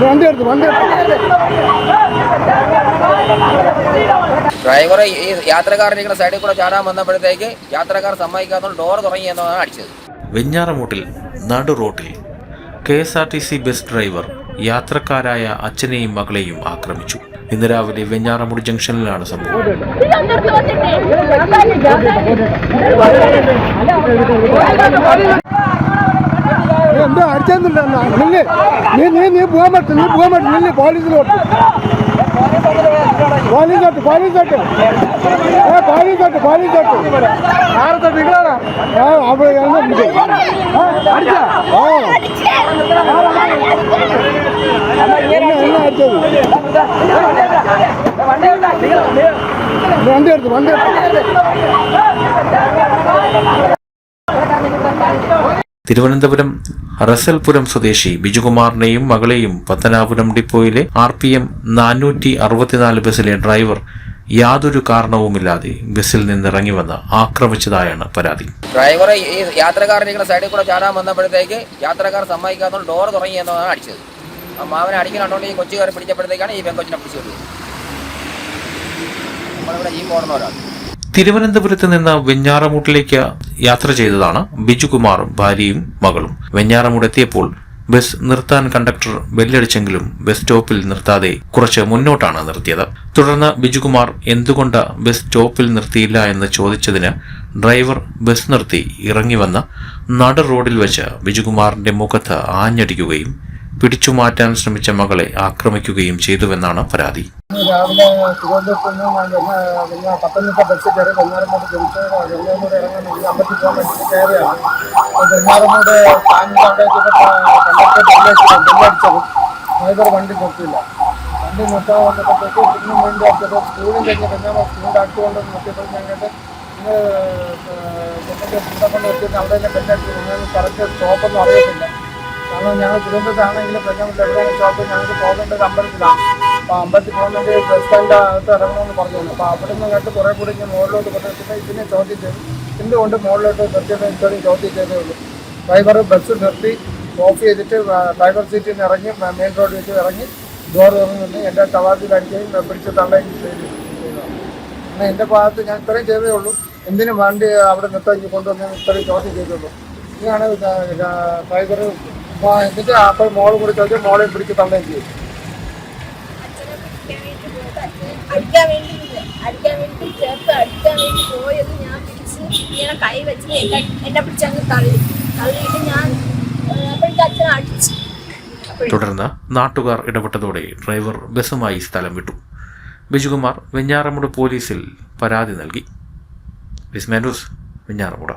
വണ്ടി എടുത്തു വണ്ടി എടുത്തു ഡ്രൈവറെ ഈ യാത്രക്കാരനിരിക്കുന്ന സൈഡിൽ കൂടെ ചാടാൻ വന്നപ്പോഴത്തേക്ക് യാത്രക്കാർ സമ്മതിക്കാത്തതുകൊണ്ട് ഡോർ തുടങ്ങി എന്നാണ് അടിച്ചത്. വെഞ്ഞാറമൂട്ടിൽ നടു റോട്ടിൽ K S R T C bus driver യാത്രക്കാരായ അച്ഛനെയും മകളെയും ആക്രമിച്ചു. ഇന്ന് രാവിലെ വെഞ്ഞാറമൂട് ജംഗ്ഷനിലാണ് സംഭവം. നീ അടിച്ചെന്നില്ല നീ നീ നീ പോകാൻ പറ്റും നീ പോകാൻ പറ്റും പോലീസിലോട്ട്. പോലീസോട്ട് പോലീസോട്ട് ഏ പോലീസോട്ട് പോലീസോട്ട് ആ അവിടെ എന്നാ വിളിക്കും ആ എന്നെ എന്നെ അടിച്ചത് വണ്ടി എടുത്തു വണ്ടി എടുത്തു തിരുവനന്തപുരം റസൽപുരം സ്വദേശി ബിജുകുമാറിനെയും മകളെയും പത്തനാപുരം ഡിപ്പോയിലെ ആർ പി എം നാനൂറ്റി അറുപത്തിനാല് ബസ്സിലെ ഡ്രൈവർ യാതൊരു കാരണവുമില്ലാതെ ബസ്സിൽ നിന്നിറങ്ങി വന്ന് ആക്രമിച്ചതായാണ് പരാതി. ഡ്രൈവറെ ഈ യാത്രക്കാരനിരിക്കുന്ന സൈഡിൽ കൂടെ ചാടാൻ വന്നപ്പോഴത്തേക്ക് യാത്രക്കാർ സമ്മതിക്കാത്ത ഡോർ തുടങ്ങി എന്നതാണ് അടിച്ചത്. ആ മാവനെ അടിക്കണോണ്ട് ഈ കൊച്ചുകാരെ പിടിച്ചപ്പോഴത്തേക്കാണ് ഈ പെങ്കൊച്ചിനെ പിടിച്ചത് നമ്മളിവിടെ ജീപ്പ് ഓടുന്നവരാണ്. തിരുവനന്തപുരത്ത് നിന്ന് വെഞ്ഞാറമൂട്ടിലേക്ക് യാത്ര ചെയ്തതാണ് ബിജുകുമാറും ഭാര്യയും മകളും. വെഞ്ഞാറമൂട് എത്തിയപ്പോൾ ബസ് നിർത്താൻ കണ്ടക്ടർ ബെല്ലടിച്ചെങ്കിലും ബസ് സ്റ്റോപ്പിൽ നിർത്താതെ കുറച്ച് മുന്നോട്ടാണ് നിർത്തിയത്. തുടർന്ന് ബിജുകുമാർ എന്തുകൊണ്ട് ബസ് സ്റ്റോപ്പിൽ നിർത്തിയില്ല എന്ന് ചോദിച്ചതിന് ഡ്രൈവർ ബസ് നിർത്തി ഇറങ്ങി വന്ന് നട റോഡിൽ വെച്ച് ബിജുകുമാറിന്റെ മുഖത്ത് ആഞ്ഞടിക്കുകയും പിടിച്ചുമാറ്റാൻ ശ്രമിച്ച മകളെ ആക്രമിക്കുകയും ചെയ്തുവെന്നാണ് പരാതി. രാവിലെ തിരുവനന്തപുരത്ത് നിന്ന് ഞാൻ പിന്നെ പത്തനംതിട്ട ബസ് കയറി വെഞ്ഞാറമൂട് ജനിച്ച് വെഞ്ഞാറമൂട് ഇറങ്ങാൻ ഈ അമ്പത്തി പോകാൻ വേണ്ടി കയറിയാണ് വെഞ്ഞാറമൂട് സ്റ്റാൻഡിന്റെ അവിടെ ബില്ലടിച്ചത് കണ്ടക്ടർ ബെല്ലടിച്ചത് ഡ്രൈവർ വണ്ടി നിർത്തിയില്ല വണ്ടി നിർത്താൻ വന്നപ്പോഴത്തേക്ക് പിന്നെ വീണ്ടും അടിച്ചപ്പോൾ സ്കൂളിൽ കഴിഞ്ഞ് വെഞ്ഞാറ സ്കൂളിന്റെ അടുത്ത് കൊണ്ട് നിർത്തിയപ്പോൾ ഇന്ന് ചെന്നിട്ട് ഇവിടെ കൊണ്ട് നിർത്തിയിട്ട് അവിടെ തന്നെ ബില്ലടിച്ചു ഞങ്ങൾക്ക് കറക്റ്റ് സ്റ്റോപ്പൊന്നും അറിയത്തില്ല. കാരണം ഞങ്ങൾ തിരുവനന്തപുരത്താണെങ്കിൽ പ്രശ്നമില്ല. എവിടെയാണ് സ്റ്റോപ്പ് ഞങ്ങൾക്ക് പോകേണ്ടത് അമ്പലത്തിലാണ്. അപ്പോൾ അമ്പലത്തിൽ പോകുന്നെങ്കിൽ ബസ് സ്റ്റാൻഡ് അകത്ത് ഇറങ്ങണമെന്ന് പറഞ്ഞു അപ്പോൾ അവിടെ നിന്ന് കണ്ട് കുറേ കൂടി ഇങ്ങനെ മുകളിലോട്ട് കൊണ്ടുവച്ചിട്ട് ഇതിനെ ചോദ്യം ചെയ്തു. എന്തുകൊണ്ട് മുകളിലോട്ട് നിർത്തിയത് ഇത്രയും ചോദ്യം ചെയ്തേ ഉള്ളൂ. ഡ്രൈവർ ബസ് നിർത്തി ഓഫ് ചെയ്തിട്ട് ഡ്രൈവർ സീറ്റിൽ നിന്ന് ഇറങ്ങി മെയിൻ റോഡിൽ വെച്ച് ഇറങ്ങി ഡോർ തുറന്ന് നിന്ന് എന്റെ ടവാസിൽ അടിക്കുകയും പിടിച്ച് തള്ളുകയും ചെയ്തു. എന്നാൽ എന്റെ ഭാഗത്ത് ഞാൻ ഇത്രയും ചെയ്തേ ഉള്ളൂ. എന്തിനു വണ്ടി അവിടെ നിർത്താൻ കൊണ്ടുവന്ന് ഇത്രയും ചോദ്യം ചെയ്തുള്ളൂ ഇതാണ് ഡ്രൈവർ എന്നിട്ട് അപ്പോൾ മോൾ കൂടി ചോദിച്ചാൽ മോളെ പിടിച്ച് തള്ളുകയും ചെയ്തു. അടിക്കാൻ വേണ്ടി അടിക്കാൻ വേണ്ടി ചേർത്ത് അടിക്കാൻ വേണ്ടി പോയത് ഞാൻ പിടിച്ച് ഇങ്ങനെ കൈ വെച്ച് എന്നെ എന്നെ പിടിച്ച് അങ്ങ് തള്ളി തള്ളിയിട്ട് ഞാൻ അപ്പോഴത്തെ അച്ഛനെ അടിച്ചു തുടർന്ന് നാട്ടുകാർ ഇടപെട്ടതോടെ ഡ്രൈവർ ബസ്സുമായി സ്ഥലം വിട്ടു. ബിജുകുമാർ വെഞ്ഞാറമൂട് പോലീസിൽ പരാതി നൽകി. വിസ്മാൻ ന്യൂസ് വെഞ്ഞാറമൂട്.